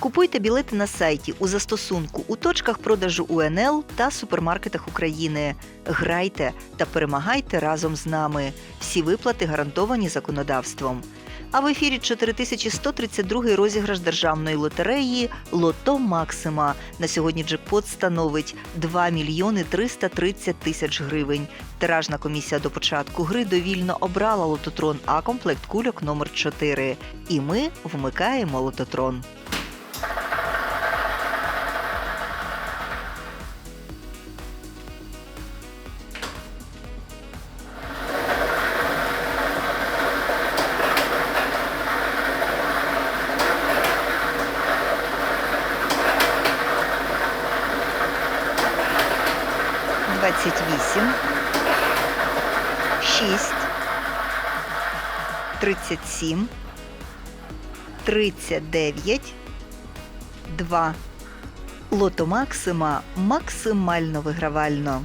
Купуйте білети на сайті у застосунку у точках продажу УНЛ та супермаркетах України. Грайте та перемагайте разом з нами. Всі виплати гарантовані законодавством. А в ефірі 4132 розіграш державної лотереї Лото Максима. На сьогодні джекпот становить 2 мільйони 330 тисяч гривень. Тиражна комісія до початку гри довільно обрала лототрон А комплект кульок номер 4 І ми вмикаємо лототрон. Двадцять вісім, шість, тридцять сім, тридцять дев'ять, два. Лото Максима максимально вигравально.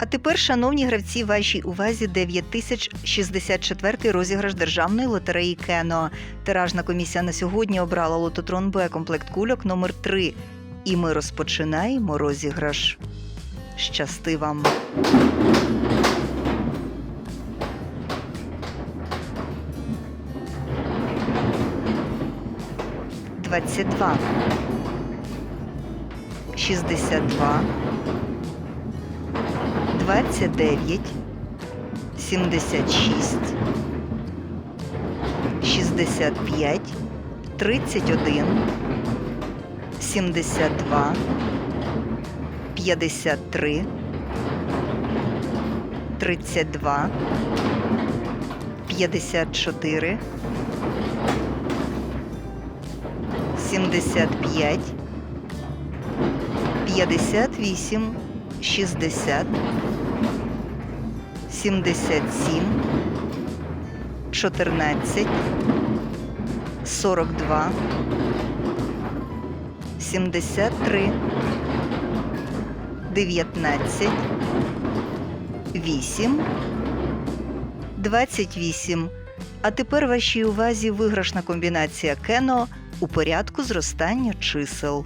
А тепер, шановні гравці, вашій увазі 9064 розіграш державної лотереї Кено. Тиражна комісія на сьогодні обрала лототрон Б комплект кульок номер 3 І ми розпочинаємо розіграш. Щасти вам! Двадцять два. Шістдесят два. 29, 76, 65, 31, 72, 53, 32, 54, 75, 58, 60, 77, 14, 42, 73, 19, 8, 28. А тепер вашій увазі виграшна комбінація Кено у порядку зростання чисел.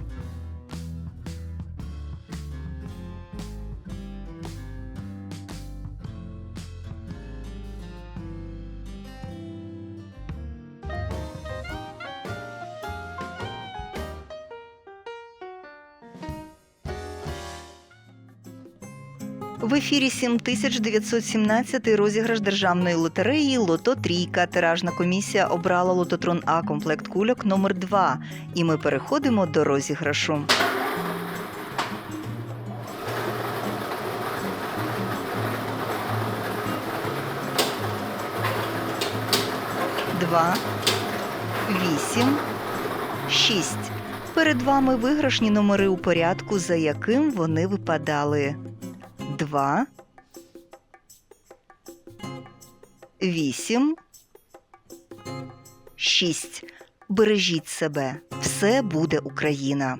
В ефірі 7917 розіграш державної лотереї Лото Трійка. Тиражна комісія обрала лототрон А комплект кульок номер 2 І ми переходимо до розіграшу. Два, вісім, шість. Перед вами виграшні номери у порядку, за яким вони випадали. 2, 8, 6. Бережіть себе. Все буде Україна.